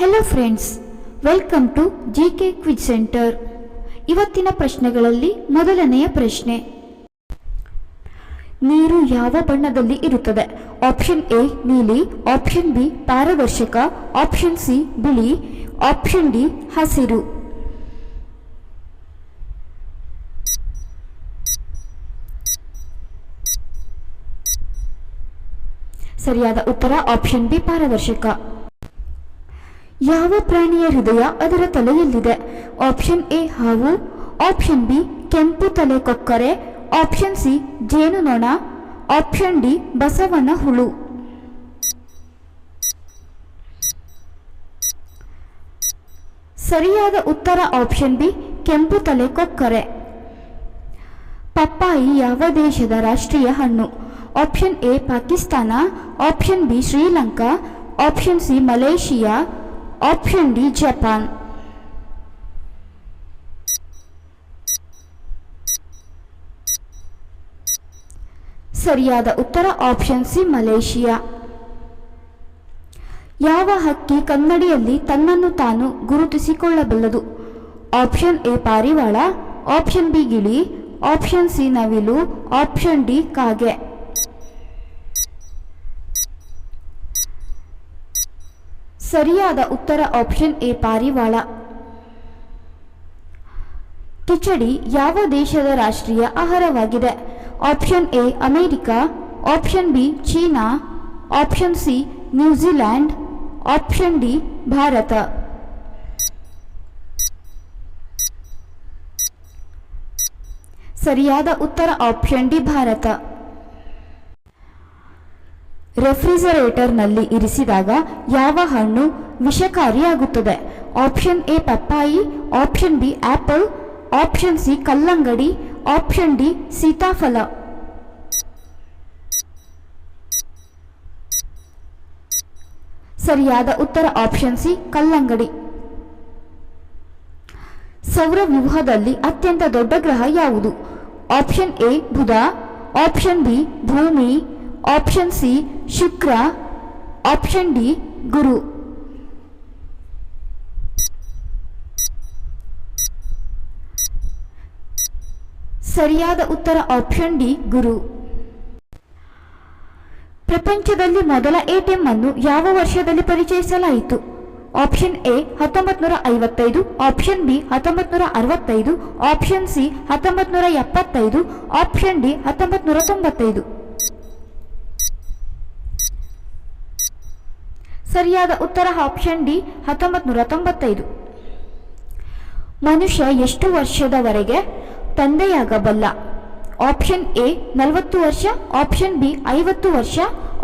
Hello friends welcome to G K quiz centre ಇವತ್ತಿನ ಪ್ರಶ್ನೆಗಳಲ್ಲಿ ಮೊದಲನೆಯ ಪ್ರಶ್ನೆ. ನೀರು ಯಾವ ಬಣ್ಣದಲ್ಲಿ ಇರುತ್ತದೆ? ಆಪ್ಷನ್ ಎ ನೀಲಿ. ಆಪ್ಷನ್ ಬಿ ಪಾರದರ್ಶಕ. ಆಪ್ಷನ್ ಸಿ ಬಿಳಿ. ಆಪ್ಷನ್ ಡಿ ಹಸಿರು. ಸರಿಯಾದ ಉತ್ತರ ಆಪ್ಷನ್ ಬಿ ಪಾರದರ್ಶಕ. ಯಾವ ಪ್ರಾಣಿಯ ಹೃದಯ ಅದರ ತಲೆಯಲ್ಲಿದೆ? ಆಪ್ಷನ್ ಎ ಹಾವು. ಆಪ್ಷನ್ ಬಿ ಕೆಂಪು ತಲೆ ಕೊಕ್ಕರೆ. ಆಪ್ಷನ್ ಸಿ ಜೇನುನೊಣ ಆಪ್ಷನ್ ಡಿ ಬಸವನ ಹುಳು. ಸರಿಯಾದ ಉತ್ತರ ಆಪ್ಷನ್ ಬಿ ಕೆಂಪು ತಲೆ ಕೊಕ್ಕರೆ. ಪಪ್ಪಾಯಿ ಯಾವ ದೇಶದ ರಾಷ್ಟ್ರೀಯ ಹಣ್ಣು? Option A Pakistan. Option B Sri Lanka. Option C Malaysia. Option D Japan ಸರಿಯಾದ ಉತ್ತರ ಆಪ್ಷನ್ ಸಿ ಮಲೇಷಿಯಾ. ಯಾವ ಹಕ್ಕಿ ಕನ್ನಡಿಯಲ್ಲಿ ತನ್ನನ್ನು ತಾನು ಗುರುತಿಸಿಕೊಳ್ಳಬಲ್ಲದು? ಆಪ್ಷನ್ ಎ ಪಾರಿವಾಳ. ಆಪ್ಷನ್ ಬಿ ಗಿಳಿ. ಆಪ್ಷನ್ ಸಿ ನವಿಲು. ಆಪ್ಷನ್ ಡಿ ಕಾಗೆ. ಸರಿಯಾದ ಉತ್ತರ ಆಪ್ಷನ್ ಎ ಪಾರಿವಾಳ. ಕಿಚಡಿ ಯಾವ ದೇಶದ ರಾಷ್ಟ್ರೀಯ ಆಹಾರವಾಗಿದೆ? Option A America option B China option C New Zealand option D Bharat. ಸರಿಯಾದ ಉತ್ತರ ಆಪ್ಷನ್ ಡಿ ಭಾರತ. ರೆಫ್ರಿಜರೇಟರ್ನಲ್ಲಿ ಇರಿಸಿದಾಗ ಯಾವ ಹಣ್ಣು ವಿಷಕಾರಿಯಾಗುತ್ತದೆ? ಆಪ್ಷನ್ ಎ ಪಪ್ಪಾಯಿ, option B apple, option C ಕಲ್ಲಂಗಡಿ, ಆಪ್ಷನ್ ಡಿ ಸೀತಾಫಲ. ಸರಿಯಾದ ಉತ್ತರ ಆಪ್ಷನ್ ಸಿ ಕಲ್ಲಂಗಡಿ. ಸೌರ ವ್ಯೂಹದಲ್ಲಿ ಅತ್ಯಂತ ದೊಡ್ಡ ಗ್ರಹ ಯಾವುದು? ಆಪ್ಷನ್ ಎ ಬುಧ, ಆಪ್ಷನ್ ಬಿ ಭೂಮಿ ಆಪ್ಷನ್ ಸಿ ಶುಕ್ರ ಆಪ್ಷನ್ ಡಿ ಗುರು ಸರಿಯಾದ ಉತ್ತರ ಆಪ್ಷನ್ ಡಿ ಗುರು ಪ್ರಪಂಚದಲ್ಲಿ ಮೊದಲ ಎಟಿಎಂ ಅನ್ನು ಯಾವ ವರ್ಷದಲ್ಲಿ ಪರಿಚಯಿಸಲಾಯಿತು ಆಪ್ಷನ್ ಎ ಹತ್ತೊಂಬತ್ತು ನೂರ ಐವತ್ತೈದು ಆಪ್ಷನ್ ಬಿ ಹತ್ತೊಂಬತ್ತು ನೂರ ಅರವತ್ತೈದು ಆಪ್ಷನ್ ಸಿ ಹತ್ತೊಂಬತ್ತು ನೂರ ಎಪ್ಪತ್ತೈದು ಆಪ್ಷನ್ ಡಿ ಹತ್ತೊಂಬತ್ತು ನೂರ ತೊಂಬತ್ತೈದು ಸರಿಯಾದ ಉತ್ತರ ಆಪ್ಷನ್ ಡಿ ಹತ್ತೊಂಬತ್ತು ನೂರ ತೊಂಬತ್ತೈದು ಮನುಷ್ಯ ಎಷ್ಟು ವರ್ಷದವರೆಗೆ ತಂದೆಯಾಗಬಲ್ಲ? ಆಪ್ಷನ್ ಎ ನಲವತ್ತು ವರ್ಷ, ಆಪ್ಷನ್ ಬಿ ಐವತ್ತು ವರ್ಷ,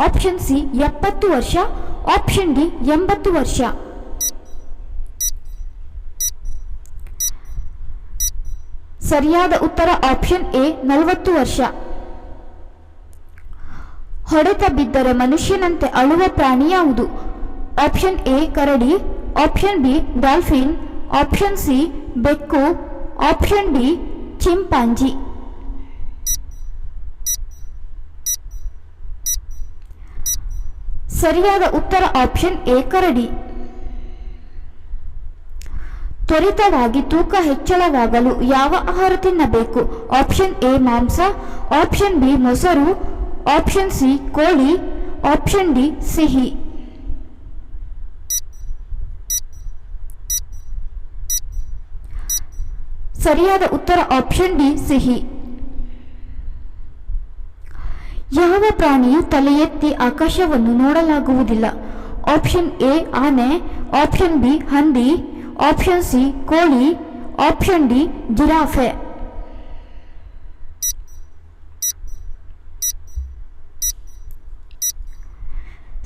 ಆಪ್ಷನ್ ಸಿ ಎಪ್ಪತ್ತು ವರ್ಷ, ಆಪ್ಷನ್ ಡಿ ಎಂಬತ್ತು ವರ್ಷ. ಸರಿಯಾದ ಉತ್ತರ ಆಪ್ಷನ್ ಎ ನಲವತ್ತು ವರ್ಷ. ಹೊಡೆತ ಬಿದ್ದರೆ ಮನುಷ್ಯನಂತೆ ಅಳುವ ಪ್ರಾಣಿ ಯಾವುದು? Option A Karadi option B dolphin option C ಬೆಕ್ಕು ಆಪ್ಷನ್ ಡಿ ಚಿಂಪಾಂಜಿ ಸರಿಯಾದ ಉತ್ತರ ಆಪ್ಷನ್ ಎ ಕರಡಿ ತ್ವರಿತವಾಗಿ ತೂಕ ಹೆಚ್ಚಳವಾಗಲು ಯಾವ ಆಹಾರ ತಿನ್ನಬೇಕು? ಆಪ್ಷನ್ ಎ ಮಾಂಸ. ಆಪ್ಷನ್ ಬಿ ಮೊಸರು. ಆಪ್ಷನ್ ಸಿ ಕೋಳಿ. ಆಪ್ಷನ್ ಡಿ ಸಿಹಿ. ಸರಿಯಾದ ಉತ್ತರ ಆಪ್ಷನ್ ಡಿ ಸಿಹಿ. ಯಾವ ಪ್ರಾಣಿಯು ತಲೆ ಎತ್ತಿ ಆಕಾಶವನ್ನು ನೋಡಲಾಗುವುದಿಲ್ಲ? ಆಪ್ಷನ್ ಎ ಆನೆ ಆಪ್ಷನ್ ಬಿ ಹಂದಿ ಆಪ್ಷನ್ ಸಿ ಕೋಳಿ ಆಪ್ಷನ್ ಡಿ ಜಿರಾಫೆ.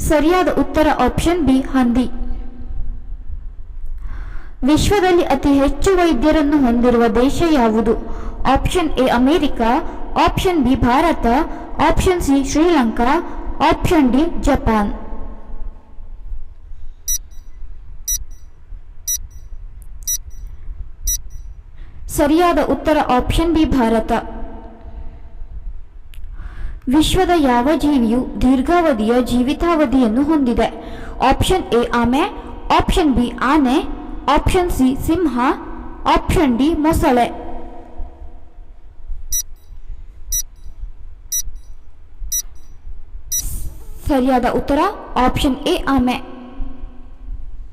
ಸರಿಯಾದ ಉತ್ತರ ಆಪ್ಷನ್ ಬಿ ಹಂದಿ. ವಿಶ್ವದಲ್ಲಿ ಅತಿ ಹೆಚ್ಚು ವೈದ್ಯರನ್ನು ಹೊಂದಿರುವ ದೇಶ ಯಾವುದು? Option A America, option B Bharat, option C Sri Lanka, option D Japan. ಸರಿಯಾದ ಉತ್ತರ ಆಪ್ಷನ್ ಬಿ ಭಾರತ. ವಿಶ್ವದ ಯಾವ ಜೀವಿಯು ದೀರ್ಘಾವಧಿಯ ಜೀವಿತಾವಧಿಯನ್ನು ಹೊಂದಿದೆ? ಆಪ್ಷನ್ ಎ ಆಮೆ, ಆಪ್ಷನ್ ಬಿ ಆನೆ ಆಪ್ಷನ್ ಸಿ ಸಿಂಹ ಆಪ್ಷನ್ ಡಿ ಮೊಸಳೆ ಸರಿಯಾದ ಉತ್ತರ ಆಪ್ಷನ್ ಎ ಆಮೆ